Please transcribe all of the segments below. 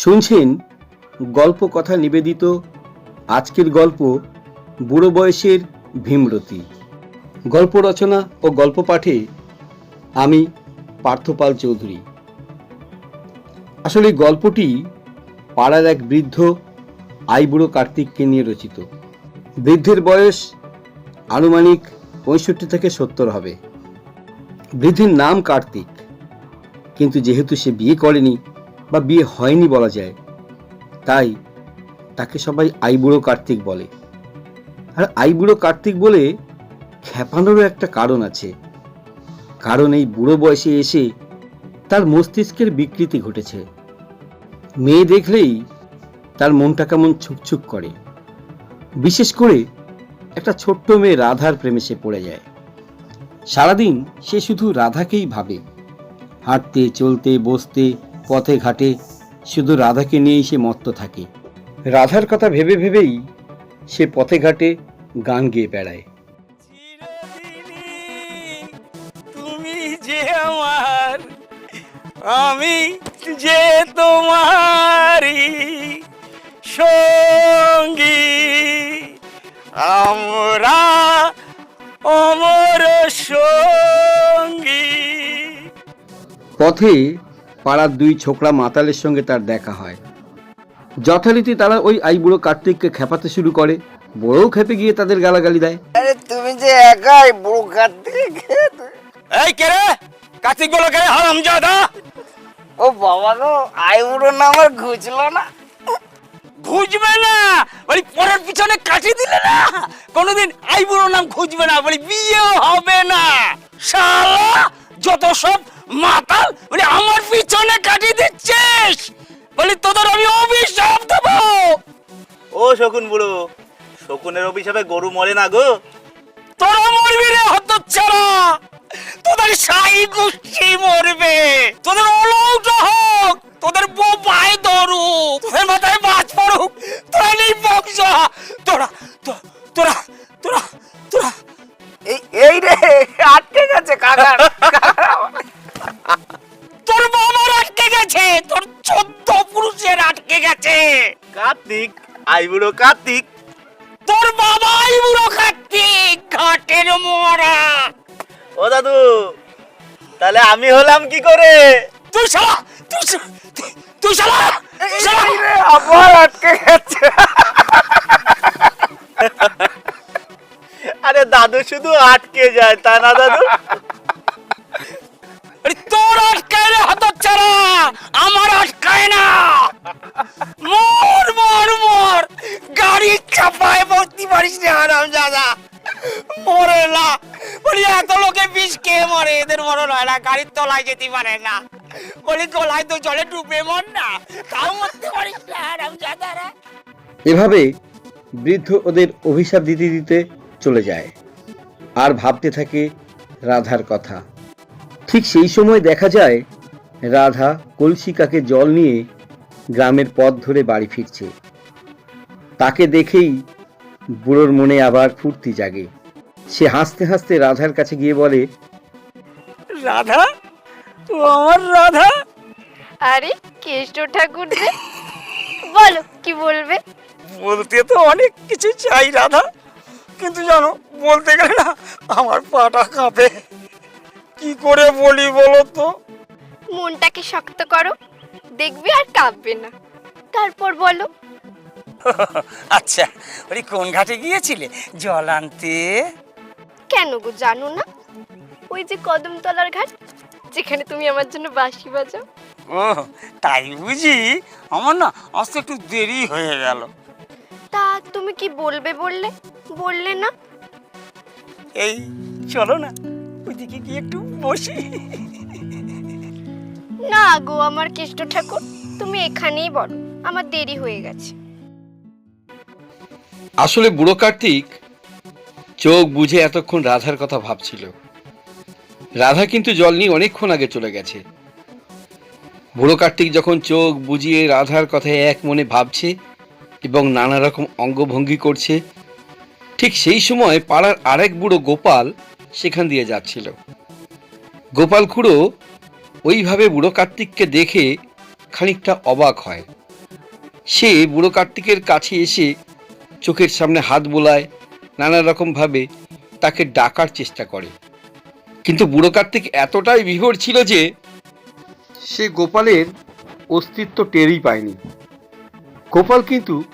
শুনছেন গল্প কথা নিবেদিত আজকের গল্প বুড়ো বয়সের ভীমরতি। গল্প রচনা ও গল্প পাঠে আমি পার্থপাল চৌধুরী। আসলে গল্পটি পাড়ার এক বৃদ্ধ আইবুড়ো কার্তিককে নিয়ে রচিত। বৃদ্ধের বয়স আনুমানিক পঁয়ষট্টি থেকে সত্তর হবে। বৃদ্ধের নাম কার্তিক, কিন্তু যেহেতু সে বিয়ে করেনি বা বিয়ে হয়নি বলা যায়। তাই তাকে সবাই আইবুড়ো কার্তিক বলে। আর আইবুড়ো কার্তিক বলে খ্যাপানোরও একটা কারণ আছে। কারণ এই বুড়ো বয়সে এসে তার মস্তিষ্কের বিকৃতি ঘটেছে। মেয়ে দেখলেই তার মনটা কেমন ছুকছুক করে। বিশেষ করে একটা ছোট্ট মেয়ে রাধার প্রেমে সে পড়ে যায়। সারাদিন সে শুধু রাধাকেই ভাবে। হাঁটতে, চলতে, বসতে পথে ঘাটে শুধু রাধাকে নিয়েই সে মত্ত থাকে। রাধার কথা ভেবে ভেবেই সে পথে ঘাটে গান গেয়ে বেড়ায়। তুমি যে আমার আমি যে তোমারই সঙ্গী আমরা অমর সঙ্গী। পথে পাড়ার দুই ছোকরা মাতালের সঙ্গে তার দেখা হয়। যথারীতি তারা ওই আইবুড়ো কার্তিককে খেপাতে শুরু করে বড়ও খেপে গিয়ে তাদের গালাগালি দেয়। আরে তুমি যে একাই বুড়ো কার্তিক? এই কে রে? কার্তিক বলো কে? হারাম জাদা ও বাবা গো আই বুড়ো না আমার ঘুচলো না। খুঁজবে না। বলি পরের পিছনে কাটি দিলে না। কোনোদিন আইবুড়ো নাম খুঁজবে না। বলি বিয়েও হবে না। শালা যত সব মাতাল বলি আমার পিছনে কাটি দিচ্ছিস? বলি তোদের আমি অভিশাপ দেব। ও শকুন বুড়ো শকুনের অভিশাপে গরু মরে না গো। তোরা মরবি রে হত ছাড়া তোদের সাই গোষ্ঠী মরবে। তোদের গেছে। কার্তিক আইবুড়ো কার্তিক। তোর বাবাই বুড়ো কার্তিক ঘাটের মরা। ও দাদু তাহলে আমি হলাম কি করে? তুই শালা তুই তুই- শালা তুই শালা। রে আবার আটকে গেছে। আরে দাদু শুধু আটকে যায় তা না দাদু? মরণ না গাড়ির তলায় যেতে পারে না। বলি গলায় তো জলে ডুবে মর না। তাও মরতে পারিস এভাবে বৃদ্ধ ওদের অভিশাপ দিতে দিতে চলে যায়। আর ভাবতে থাকে রাধার কথা। ঠিক সেই সময় দেখা যায়, রাধা কলসি কাকে জল নিয়ে গ্রামের পথ ধরে বাড়ি ফিরছে। তাকে দেখেই বুড়োর মনে আবার ফুর্তি জাগে। সে হাসতে হাসতে রাধার কাছে গিয়ে বলে রাধা? ও আমার রাধা? আরে কেষ্ট ঠাকুর যে। বলো কি বলবে? বলতে তো অনেক কিছু চাই রাধা। কিন্তু জানো বলতে গেলে না আমার পাটা কাঁপে। কি করে বলি বলো তো? মনটাকে শক্ত করো দেখবে আর কাঁপবে না। তারপর বলো। আচ্ছা ওই কোন ঘাটে গিয়েছিলে? জল আনতে? কেন গো জানো না? ওই যে কদমতলার ঘাট যেখানে তুমি আমার জন্য বাঁশি বাজাও। ও তাই বুঝি? আমার না আসতে একটু দেরি হয়ে গেল। তা তুমি কি বলবে বললে? বললে না। এই চলো না ওইদিকে গিয়ে একটু বসি। না গো আমার কেষ্ট ঠাকুর তুমি এখানেই বলো আমার দেরি হয়ে গেছে। আসলে বুড়ো কার্তিক চোখ বুঝে এতক্ষণ রাধার কথা ভাবছিল। রাধা কিন্তু জল নিয়ে অনেকক্ষণ আগে চলে গেছে। বুড়ো কার্তিক যখন চোখ বুঝিয়ে রাধার কথায় এক মনে ভাবছে এবং নানা রকম অঙ্গভঙ্গি করছে, ঠিক সেই সময় পাড়ার আরেক বুড়ো গোপাল সেখান দিয়ে যাচ্ছিল। গোপাল খুড়ো ওইভাবে বুড়ো কার্তিককে দেখে খানিকটা অবাক হয়। সে বুড়ো কার্তিকের কাছে এসে চোখের সামনে হাত বোলায়, নানা রকমভাবে তাকে ডাকার চেষ্টা করে। কিন্তু বুড়ো কার্তিক এতটাই বিভোর ছিল যে সে গোপালের অস্তিত্ব টেরই পায়নি। গোপাল কিন্তু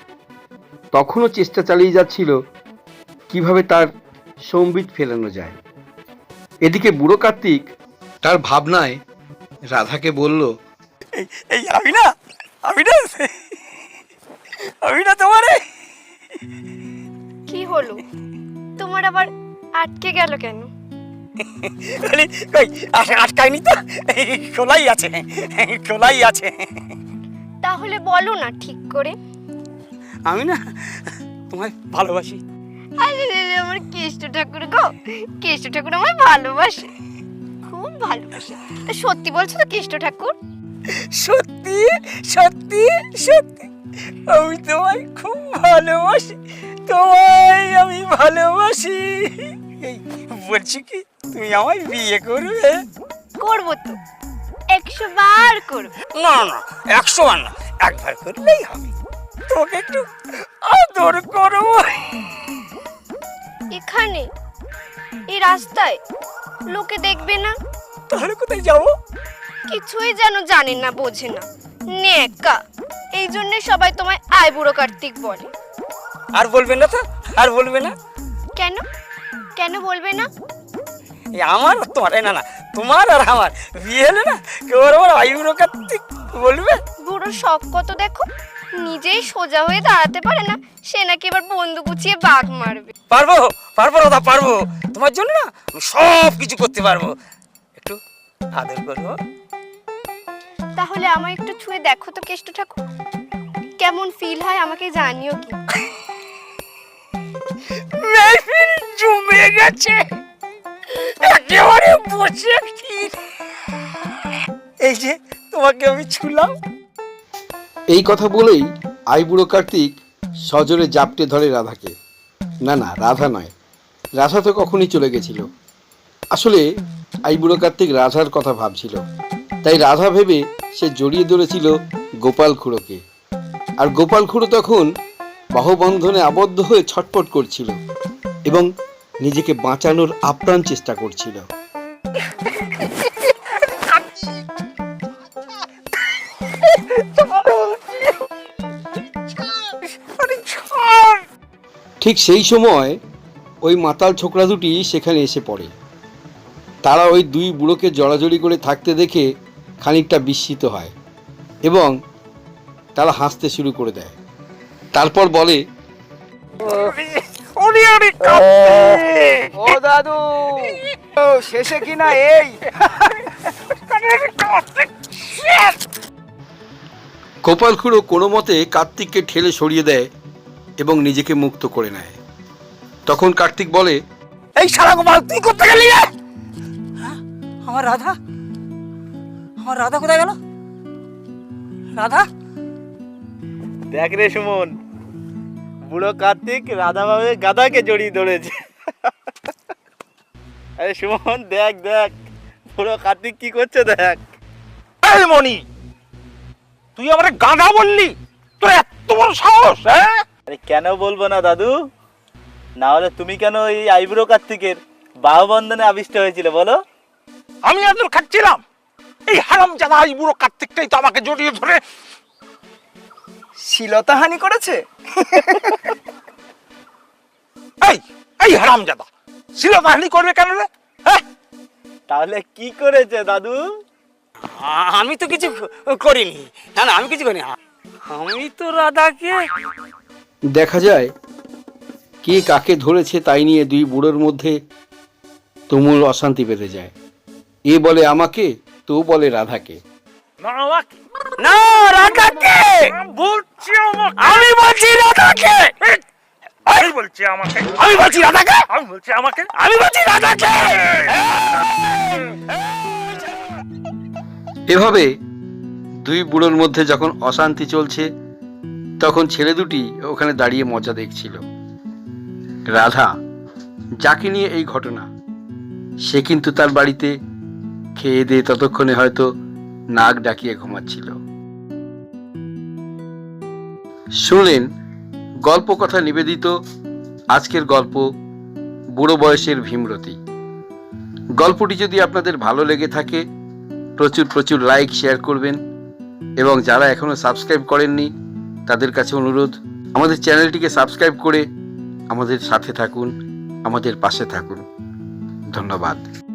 তখনও চেষ্টা চালিয়ে যাচ্ছিল কীভাবে তার সম্বিত ফেলানো যায়। এদিকে বুড়ো কার্তিক তার ভাবনায় রাধাকে বলল এই- আমি না আমি না আমি না তোমারে! কি হলো? তোমার আবার আটকে গেল কেন? কই আট- আটকায়নি তো? খোলাই আছে খোলাই আছে। তাহলে বলো না ঠিক করে। আমি না তোমায় ভালোবাসি। আরে রে রে, আমার কেষ্ট ঠাকুর গো। কেষ্ট ঠাকুর আমায় ভালোবাসে। খুব ভালোবাসে। সত্যি বলছো তো কেষ্ট ঠাকুর? সত্যি সত্যি সত্যি। আমি তোমায় খুব ভালোবাসি। তোমায় আমি ভালোবাসি। বলছি কি তুমি আমায় বিয়ে করবে? করব তো। একশো বার করব। না না একশো বার না একবার করলেই হবে। তোমাকে একটু আদর করব এখানে এই রাস্তায় লোকে দেখবে না? তাহলে কোথায় যাব? কিছুই যেন জানে না বোঝে না। নেকা এই জন্য সবাই তোমায় আয় বুড়ো কার্তিক বলে। আর বলবে না তো আর বলবে না? কেন? কেন বলবে না? এই আমার আর তোমার এই না না তোমার আর আমার। বিয়ে হলে না কেউ আমার আয়ুর কার্তিক বলবে। বুড়োর শখ কত দেখো? নিজেই সোজা হয়ে দাঁড়াতে পারে না। সে নাকি এবার বন্ধু গুছিয়ে বাঘ মারবে। পারব পারব দাদা পারব। তোমার জন্য না আমি সব কিছু করতে পারব। একটু আদর করব। তাহলে আমায় একটু ছুঁয়ে দেখো তো কেষ্ট ঠাকুর। কেমন ফিল হয় আমাকে জানিও কি। মেহফিল জমে গেছে। একেবারে বসে এই যে, তোমাকে আমি ছুলাম। এই কথা বলেই আইবুড়ো কার্তিক সজোরে জাপটে ধরে রাধাকে। না না, রাধা নয়। রাধা তো কখনই চলে গেছিল। আসলে আইবুড়ো কার্তিক রাধার কথা ভাবছিল। তাই রাধা ভেবে সে জড়িয়ে ধরেছিল গোপাল খুঁড়োকে। আর গোপাল খুঁড়ো তখন বাহুবন্ধনে আবদ্ধ হয়ে ছটফট করছিল এবং নিজেকে বাঁচানোর আপ্রাণ চেষ্টা করছিল। ঠিক সেই সময় ওই মাতাল ছোকরা দুটি সেখানে এসে পড়ে। তারা ওই দুই বুড়োকে জড়াজড়ি করে থাকতে দেখে খানিকটা বিস্মিত হয় এবং তারা হাসতে শুরু করে দেয়। তারপর বলে ও দাদু। ও শেষে কিনা এই? গোপাল খুড়ো কোনো মতে কার্তিককে ঠেলে সরিয়ে দেয় এবং নিজেকে মুক্ত করে নেয়। তখন কার্তিক বলে এই সারা গোপাল তুই করতে গেলি হ্যাঁ? আমার রাধা? আমার রাধা কোথায় গেল? রাধা? দেখ রে সুমন বুড়ো কার্তিক রাধা ভাবে গাদাকে জড়িয়ে ধরেছে। আরে সুমন দেখ দেখ বুড়ো কার্তিক কি করছে দেখ। মনি তুই আমারে গাধা বললি? তোর এত বড় সাহস হ্যাঁ? আরে কেন বলব না দাদু? না হলে তুমি কেন এই আইব্রো কার্তিকের বাহুবন্ধনে আবিষ্ট হয়েছিল বলো? আমি আদর খাচ্ছিলাম। এই হারাম জাদা এই বুড়ো কার্তিকটাই তো আমাকে জড়িয়ে ধরে শিলতাহানি করেছে? এই এই হারাম জাদা শিলতাহানি করবে কেন রে? হ্যাঁ? তাহলে কি করেছে দাদু? আমি তো কিছু করিনি। না না আমি কিছু করিনি। আমি তো রাধাকে দেখা যায় কে কাকে ধরেছে তাই নিয়ে দুই বুড়োর মধ্যে তুমুল অশান্তি বেঁধে যায়। এ বলে আমাকে তো বলে রাধাকে। আমাকে না রাধাকে বলছি আমাকে। আমি বলছি রাধাকে আমি বলছি আমাকে। আমি বলছি রাধাকে আমি বলছি আমাকে। আমি বলছি রাধাকে এভাবে দুই বুড়োর মধ্যে যখন অশান্তি চলছে তখন ছেলে দুটি ওখানে দাঁড়িয়ে মজা দেখছিল। রাধা যাকে নিয়ে এই ঘটনা সে কিন্তু তার বাড়িতে খেয়ে দিয়ে ততক্ষণে হয়তো নাক ডাকিয়ে ঘুমাচ্ছিল। শুনলেন গল্প কথা নিবেদিত, আজকের গল্প, বুড়ো বয়সের ভীমরতি। গল্পটি যদি আপনাদের ভালো লেগে থাকে, প্রচুর প্রচুর লাইক, শেয়ার করবেন এবং যারা এখনও সাবস্ক্রাইব করেননি, তাদের কাছে অনুরোধ, আমাদের চ্যানেলটিকে সাবস্ক্রাইব করে আমাদের সাথে থাকুন, আমাদের পাশে থাকুন। ধন্যবাদ।